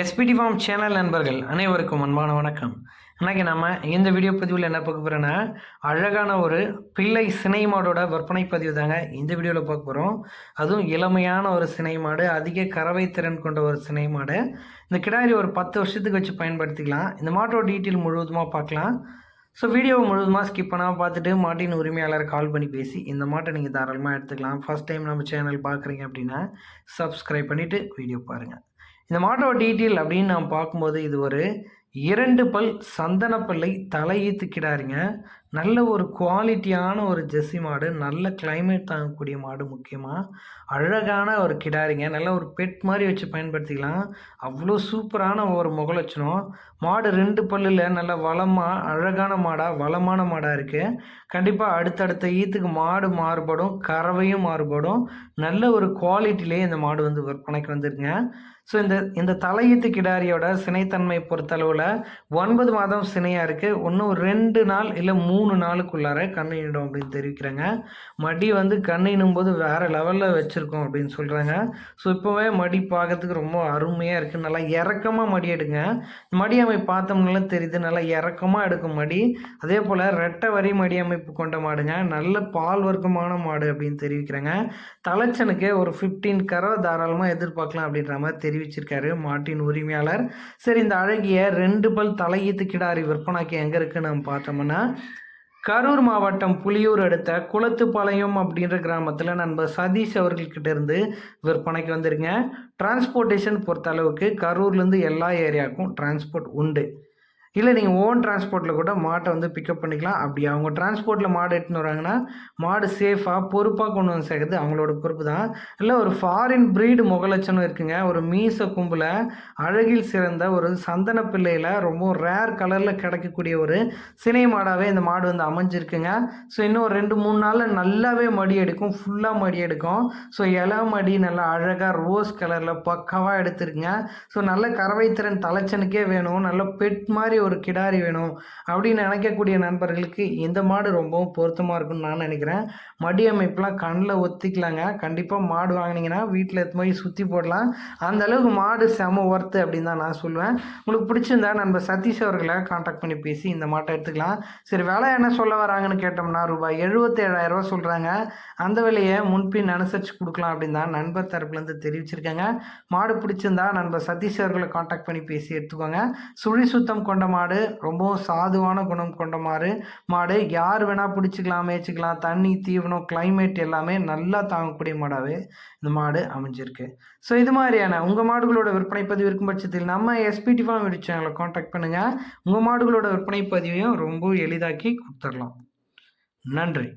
SPD form channel நண்பர்கள் அனைவருக்கும் அன்பான வணக்கம். இன்றைக்கி நம்ம இந்த வீடியோ பதிவில் என்ன பார்க்க போகிறோன்னா அழகான ஒரு பிள்ளை சினை மாடோட விற்பனை பதிவு தாங்க இந்த வீடியோவில் பார்க்க போகிறோம் அதுவும் இளமையான ஒரு சினை மாடு அதிக கறவை திறன் கொண்ட ஒரு சினை மாடு. இந்த கிடாரி ஒரு பத்து வருஷத்துக்கு வச்சு பயன்படுத்திக்கலாம். இந்த மாட்டோட டீட்டெயில் முழுவதுமாக பார்க்கலாம். ஸோ வீடியோவை முழுவதுமாக ஸ்கிப் பண்ணாமல் பார்த்துட்டு மாட்டின் உரிமையாளர் கால் பண்ணி பேசி இந்த மாட்டை நீங்கள் தாராளமாக எடுத்துக்கலாம். ஃபஸ்ட் டைம் நம்ம சேனல் பார்க்குறீங்க அப்படின்னா சப்ஸ்கிரைப் பண்ணிவிட்டு வீடியோ பாருங்கள் இந்த மாட்டோட டீட்டெயில் அப்படின்னு நாம் பார்க்கும்போது இது ஒரு இரண்டு பல் சந்தனப்பல்லை தலையீத்து கிடாரிங்க நல்ல ஒரு குவாலிட்டியான ஒரு ஜெர்சி மாடு நல்ல கிளைமேட் தாங்கக்கூடிய மாடு முக்கியமாக அழகான ஒரு கிடாரிங்க நல்ல ஒரு பெட் மாதிரி வச்சு பயன்படுத்திக்கலாம். அவ்வளோ சூப்பரான ஒரு முகலட்சணம் மாடு ரெண்டு பல்லில் நல்ல வளமாக அழகான மாடாக வளமான மாடாக இருக்குது கண்டிப்பாக அடுத்தடுத்த ஈத்துக்கு மாடு மாறுபடும் கறவையும் மாறுபடும். நல்ல ஒரு குவாலிட்டிலே இந்த மாடு வந்து விற்பனைக்கு வந்துருங்க ஸோ இந்த இந்த தலையீத்து கிடாரியோட சினைத்தன்மை பொறுத்தளவில் ஒன்பது மாதம் சினையாக இருக்குது இன்னும் ரெண்டு நாள் இல்லை மூணு நாளுக்குள்ளார கண்ணிடும் அப்படின்னு தெரிவிக்கிறாங்க. மடி வந்து கண்ணினும் போது வேறு லெவலில் வச்சுருக்கோம் அப்படின்னு சொல்கிறாங்க ஸோ இப்போவே மடி பார்க்கறதுக்கு ரொம்ப அருமையாக இருக்குது நல்லா இறக்கமாக மடி எடுங்க. மடி அமைப்பு பார்த்தோம்னால தெரியுது. நல்லா இறக்கமாக எடுக்கும் மடி. அதே போல் ரெட்டை வரி மடி அமைப்பு கொண்ட மாடுங்க. நல்ல பால் வர்க்கமான மாடு அப்படின்னு தெரிவிக்கிறாங்க. தலைச்சனுக்கு ஒரு ஃபிஃப்டீன் கரவை தாராளமாக எதிர்பார்க்கலாம் அப்படின்ற மாதிரி தெரிவிச்சிருக்காரு மாட்டின் உரிமையாளர். சரி இந்த அழகிய ரெண்டு பல் தலையீத்து கிடாரி விற்பனைக்கு எங்கே இருக்குன்னு நம்ம பார்த்தோம்னா கரூர் மாவட்டம் புலியூர் அடுத்த குளத்துப்பாளையம் அப்படின்ற கிராமத்தில் நண்பர் சதீஷ் அவர்கள்கிட்ட இருந்து விற்பனைக்கு வந்திருங்க டிரான்ஸ்போர்ட்டேஷன் பொறுத்த அளவுக்கு கரூர்லேருந்து எல்லா ஏரியாவுக்கும் டிரான்ஸ்போர்ட் உண்டு. இல்லை நீங்கள் ஓன் டிரான்ஸ்போர்ட்டில் கூட மாட்டை வந்து பிக்கப் பண்ணிக்கலாம். அப்படி அவங்க டிரான்ஸ்போர்ட்டில் மாடு எடுத்துன்னு வராங்கன்னா மாடு சேஃபாக பொறுப்பாக கொண்டு வந்து சேர்க்குறது அவங்களோட பொறுப்பு தான். இல்லை ஒரு ஃபாரின் ப்ரீடு முகலட்சணம் இருக்குங்க. ஒரு மீச கும்பில் அழகில் சிறந்த ஒரு சந்தன பிள்ளையில் ரொம்ப ரேர் கலரில் கிடைக்கக்கூடிய ஒரு சினை மாடாகவே இந்த மாடு வந்து அமைஞ்சிருக்குங்க. ஸோ இன்னும் ரெண்டு மூணு நாளில் நல்லாவே மடி எடுக்கும். ஃபுல்லாக மடி எடுக்கும். ஸோ இலை மடி நல்லா அழகாக ரோஸ் கலரில் பக்காவாக எடுத்துருக்குங்க. ஸோ நல்ல கறவை திறன் தலைச்சனுக்கே வேணும். நல்ல பெட் மாதிரி ஒரு கிடாரி வேணும் அப்படின்னு நினைக்கக்கூடிய நண்பர்களுக்கு இந்த மாடு ரொம்பவும் பொருத்தமாக இருக்கும்னு நான் நினைக்கிறேன். மடி அமைப்புலாம் கண்ணில் ஒத்திக்கலாங்க. கண்டிப்பாக மாடு வாங்கினீங்கன்னா வீட்டில் எடுத்து போய் சுற்றி போடலாம். அந்த அளவுக்கு மாடு செம ஒர்த்து அப்படின்னு தான் நான் சொல்லுவேன். உங்களுக்கு பிடிச்சிருந்தா நம்ம சதீஷ் அவர்களை காண்டாக்ட் பண்ணி பேசி இந்த மாட்டை எடுத்துக்கலாம். சரி விலை என்ன சொல்ல வராங்கன்னு கேட்டோம்னா ரூபாய் எழுபத்தேழாயிரரூவா சொல்கிறாங்க அந்த விலையை முன்பின் அனுசரித்து கொடுக்கலாம் அப்படின்னு தான் நண்பர் தரப்புலேருந்து தெரிவிச்சிருக்காங்க. மாடு பிடிச்சிருந்தா நண்பர் சதீஷ் அவர்களை காண்டாக்ட் பண்ணி பேசி எடுத்துக்கோங்க. சுழி சுத்தம் கொண்ட மாடு ரொம்பவும் சாதுவான குணம் கொண்ட மாடு. மாடு யார் வேணால் பிடிச்சிக்கலாம் மேய்ச்சிக்கலாம். தண்ணி தீவனம் கிளைமேட் எல்லாமே நல்லா தாங்கக்கூடிய மாடாகவே இந்த மாடு அமைஞ்சிருக்கு. ஸோ இது மாதிரியான உங்கள் மாடுகளோட விற்பனை பதிவு இருக்கும் பட்சத்தில் நம்ம எஸ்பிடி ஃபார்ம் வீடியோ எங்களை காண்டாக்ட் பண்ணுங்கள் உங்கள் மாடுகளோட விற்பனை பதிவையும் ரொம்ப எளிதாக்கி கொடுத்துடலாம். நன்றி.